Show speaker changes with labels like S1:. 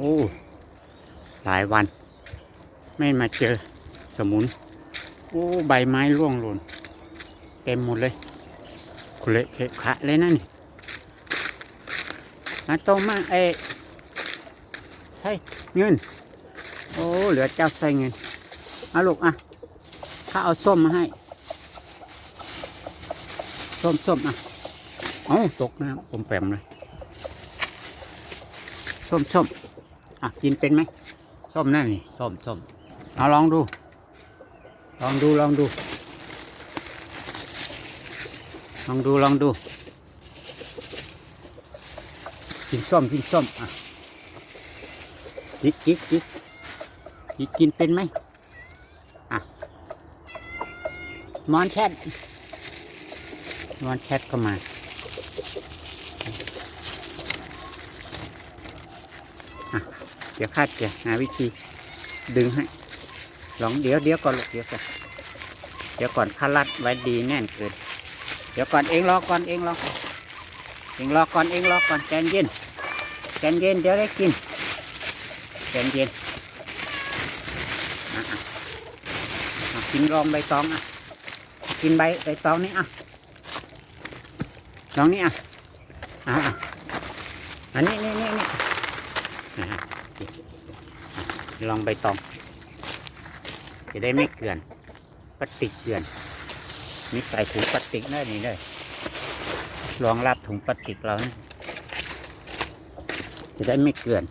S1: โอ้หลายวัน ไม่มาเจอสมุน โอ้ใบไม้ร่วงหล่น เต็มหมดเลยคุเละเคขะเลยนะนี่มาโตมาเอ้ใช่เงิน โอ้เหลือเจ้าใส่เงินเอาลูกอะข้าเอาส้มมาให้ ส้มส้มอะเอาตกน้ำผมแปมเลย ส้มส้ม อะกินเป็นไหมส้มนั่นนี่ส้มส้มเอาลองดู ลองดูลองดู ลองดูลองดู กินส้มกินส้มอะจิกจิกจิกจิกกินเป็นไหมอะมอนแชทมอนแชทก็มาอะ เดี๋ยวข้าจะหาวิธีดึงให้ลองเดี๋ยวเดี๋ยวก่อนลูกเดี๋ยวก่อนเดี๋ยวก่อนข้ารัดไว้ดีแน่นเกินเดี๋ยวก่อนเองรอก่อนเองรอกเองรอก่อนเองรอก่อนใจเย็นใจเย็นเดี๋ยวได้กินใจเย็นอะอะกินลองใบตองอะกินใบใบตองนี่อะลองนี่อะอะอันนี้นี่นี่นี่ ลองใบตอง จะได้ไม่เกลื่อนพลาสติกเกลื่อนนี่ใส่ถุงพลาสติกได้นี่เลยรองรับถุงพลาสติกเรานะจะได้ไม่เกลื่อน